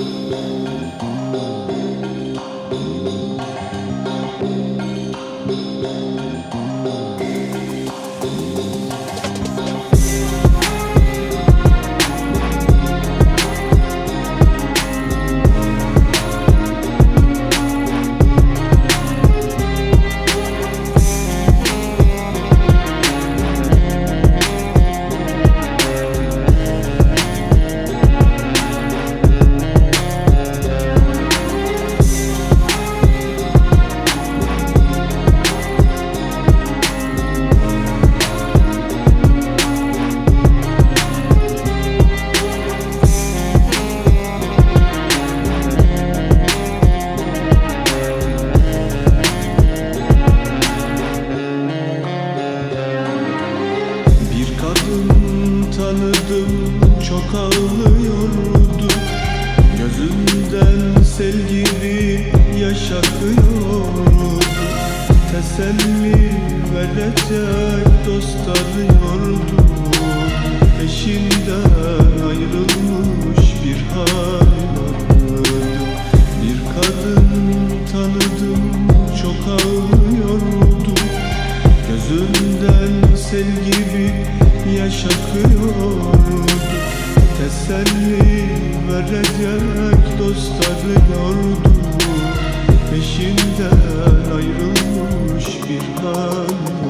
Bir tanıdım çok ağlıyordu. Gözünden sel gibi yaş akıyordu Teselli verecek dost arıyordu Gözünden sel gibi yaş akıyordu Teselli verecek dost arıyordu Peşinden ayrılmış bir hal